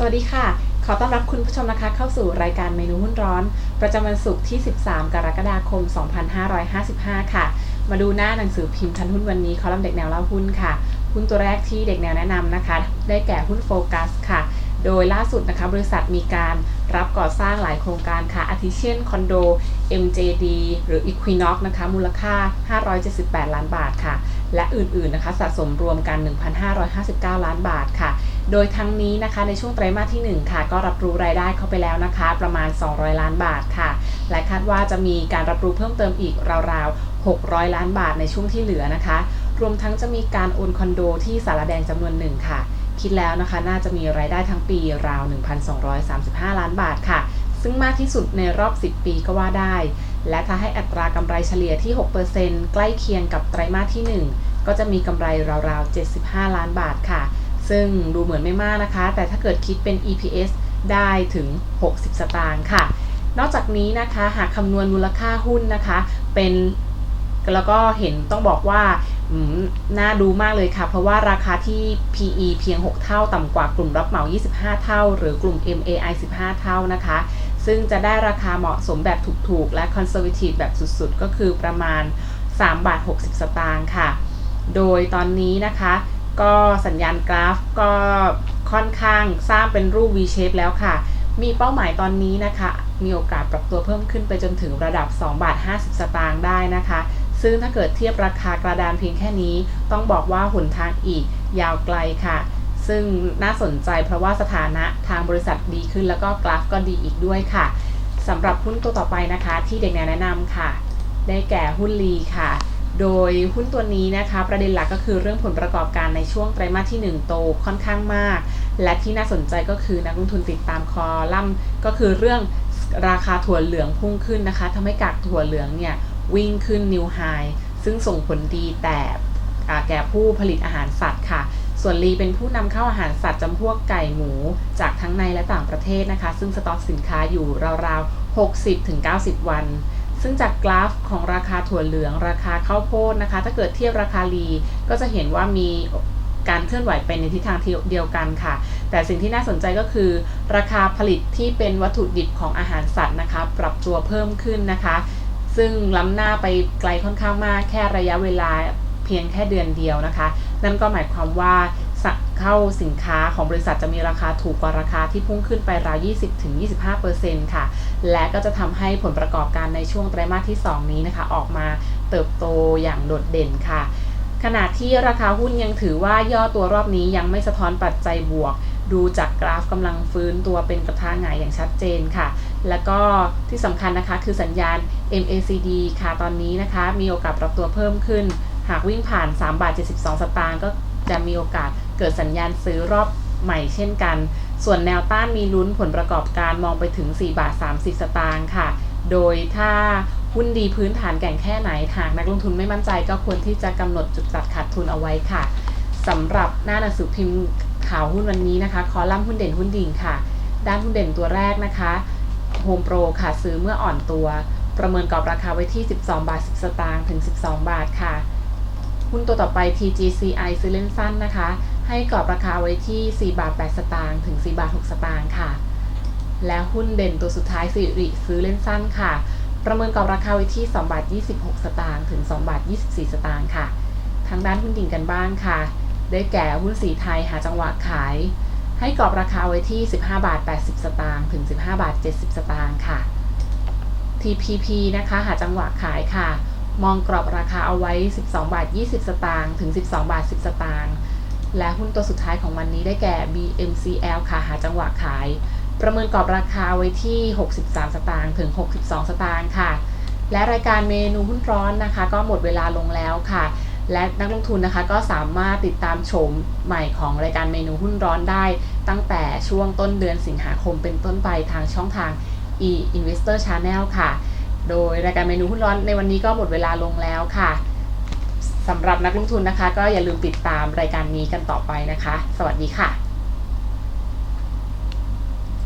สวัสดีค่ะ ขอต้อนรับคุณผู้ชมนะคะ เข้าสู่รายการเมนูหุ้นร้อน ประจำวันศุกร์ที่ 13 กรกฎาคม 2555 ค่ะ มาดูหน้าหนังสือพิมพ์ทันหุ้นวันนี้คอลัมน์เด็กแนวเล่าหุ้นค่ะ หุ้นตัวแรกที่เด็กแนวแนะนำนะคะ ได้แก่หุ้นโฟกัสค่ะ โดยล่าสุดนะคะบริษัทมีการรับก่อสร้างหลายโครงการค่ะ อาทิเช่นคอนโด MJD หรือ Equinox นะคะ มูลค่า 578 ล้านบาทค่ะ และอื่นๆนะคะสะสมรวมกัน 1,559 ล้านบาทค่ะ โดยทั้งนี้นะคะในช่วงไตรมาสที่ 1 ค่ะ ก็รับรู้รายได้เข้าไปแล้วนะคะ ประมาณ 200 ล้านบาทค่ะ และคาดว่าจะมีการรับรู้เพิ่มเติมอีกราวๆ 600 ล้านบาทในช่วงที่เหลือนะคะ รวมทั้งจะมีการโอนคอนโดที่สารแดงจำนวนหนึ่งค่ะ คิดแล้วนะคะน่าจะมีรายได้ทั้งปีราว 1,235 ล้านบาทค่ะ ซึ่งมากที่สุดในรอบ 10 ปีก็ว่าได้ และถ้าให้อัตรากำไรเฉลี่ยที่ 6%ใกล้เคียงกับไตรมาสที่ 1 ก็จะมีกำไรราวๆ 75 ล้านบาทค่ะ ซึ่งดูเหมือนไม่มากนะคะ แต่ถ้าเกิดคิดเป็น EPS ได้ถึง 60 สตางค์ค่ะ นอกจากนี้นะคะหากคำนวณมูลค่าหุ้นนะคะ เป็น แล้วก็เห็นต้องบอกว่าน่าดูมากเลยค่ะ เพราะว่าราคาที่ PE เพียง 6 เท่าต่ำกว่ากลุ่มรับเหมา 25 เท่า หรือกลุ่ม MAI 15 เท่านะคะ ซึ่งจะได้ราคาเหมาะสมแบบถูกๆ และ conservative แบบสุดๆ ก็คือประมาณ 3 บาท 60 สตางค์ค่ะ โดยตอนนี้นะคะ ก็สัญญาณกราฟก็ค่อนข้างสร้างเป็นรูป V shape แล้วค่ะ มีเป้าหมายตอนนี้นะคะ มีโอกาสปรับตัวเพิ่มขึ้นไปจนถึงระดับ 2 บาท 50 สตางค์ได้นะคะ ซึ่งถ้าเกิดเทียบราคากระดานเพียงแค่นี้ ต้องบอกว่าหนทางอีกยาวไกลค่ะ ซึ่งน่าสนใจเพราะว่าสถานะทางบริษัทดีขึ้นแล้วก็กราฟก็ดีอีกด้วยค่ะสำหรับหุ้นตัวต่อไปนะคะ ที่เด็กแนวแนะนำค่ะ ได้แก่หุ้นลีค่ะโดยหุ้นตัวนี้นะคะประเด็นหลักก็คือเรื่องผลประกอบการในช่วงไตรมาสที่ 1 โตค่อนข้างมาก และที่น่าสนใจก็คือนักลงทุนติดตามคอลัมน์ก็คือเรื่องราคาถั่วเหลืองพุ่งขึ้นนะคะทำให้กากถั่วเหลืองเนี่ย วิ่งขึ้นนิวไฮซึ่งส่งผลดีแต่แก่ผู้ผลิตอาหารสัตว์ค่ะ ส่วนลีเป็นผู้นำเข้าอาหารสัตว์จำพวกไก่หมู จากทั้งในและต่างประเทศนะคะ ซึ่งสต็อกสินค้าอยู่ราวๆ 60-90 วัน ซึ่งจากกราฟของราคาถั่วเหลือง ราคาข้าวโพดนะคะ ถ้าเกิดเทียบราคาลีก็จะเห็นว่ามีการเคลื่อนไหวไปในทิศทางเดียวกันค่ะ แต่สิ่งที่น่าสนใจก็คือ ราคาผลิตที่เป็นวัตถุดิบของอาหารสัตว์นะคะ ปรับตัวเพิ่มขึ้นนะคะ ซึ่งล้ำหน้าไปไกลค่อนข้างมากแค่ระยะเวลาเพียงแค่เดือนเดียวนะคะ นั่นก็หมายความว่าเข้าสินค้าของบริษัทจะมีราคาถูกกว่าราคาที่พุ่งขึ้นไปราว 20-25%ค่ะ และก็จะทำให้ผลประกอบการในช่วงไตรมาสที่ 2 นี้นะคะ ออกมาเติบโตอย่างโดดเด่นค่ะ ขณะที่ราคาหุ้นยังถือว่าย่อตัวรอบนี้ยังไม่สะท้อนปัจจัยบวก ดูจากกราฟกำลังฟื้นตัวเป็นกระทะหงายอย่างชัดเจนค่ะ แล้วก็ที่สำคัญนะคะคือสัญญาณ MACD ค่ะตอนนี้นะคะ มีโอกาสปรับตัวเพิ่มขึ้น หากวิ่งผ่าน 3 บาท 72 สตางค์ก็จะมีโอกาสเกิดสัญญาณซื้อรอบใหม่เช่นกัน ส่วนแนวต้านมีลุ้นผลประกอบการมองไปถึง 4 บาท 30 สตางค์ค่ะ โดยถ้าหุ้นดีพื้นฐานแก่งแค่ไหนหากนักลงทุนไม่มั่นใจก็ควรที่จะกำหนดจุดตัดขาดทุนเอาไว้ค่ะสำหรับหน้าหนังสือพิมพ์ข่าวหุ้นวันนี้นะคะ คอลัมน์หุ้นเด่นหุ้นดิ่งค่ะ ด้านหุ้นเด่นตัวแรกนะคะ โฮมโปรค่ะ ซื้อเมื่ออ่อนตัว ประเมินกรอบราคาไว้ที่ 12 บาท 10 สตางค์ถึง 12 บาทค่ะ หุ้นตัวต่อไป TGCI ซื้อเล่นสั้นนะคะ ให้กรอบราคาไว้ที่ 4 บาท 8 สตางค์ถึง 4 บาท 6 สตางค์ค่ะ และหุ้นเด่นตัวสุดท้ายสิริซื้อเล่นสั้นค่ะ ประเมินกรอบราคาไว้ที่ 2 บาท 26 สตางค์ถึง 2 บาท 24 สตางค์ค่ะ ทางด้านหุ้นดิ่งกันบ้างค่ะ ได้แก่หุ้นสีไทยหาจังหวะขาย ให้กรอบราคาไว้ที่ 15 บาท 80 สตางค์ถึง 15 บาท 70 สตางค์ค่ะ TPP นะคะหาจังหวะขายค่ะ มองกรอบราคาเอาไว้ 12 บาท 20 สตางค์ถึง 12 บาท 10 สตางค์และหุ้นตัวสุดท้ายของวันนี้ได้แก่ BMCL ค่ะหาจังหวะขาย ประเมินกรอบราคาไว้ที่ 63 สตางค์ถึง 62 สตางค์ค่ะ และรายการเมนูหุ้นร้อนนะคะ ก็หมดเวลาลงแล้วค่ะ และนักลงทุนนะคะก็สามารถติดตามชมใหม่ของรายการเมนูหุ้นร้อนได้ ตั้งแต่ช่วงต้นเดือนสิงหาคมเป็นต้นไปทางช่องทาง e investor channel ค่ะ โดยรายการเมนูหุ้นร้อนในวันนี้ก็หมดเวลาลงแล้วค่ะสำหรับนักลงทุนนะคะ ก็อย่าลืมติดตามรายการนี้กันต่อไปนะคะ สวัสดีค่ะ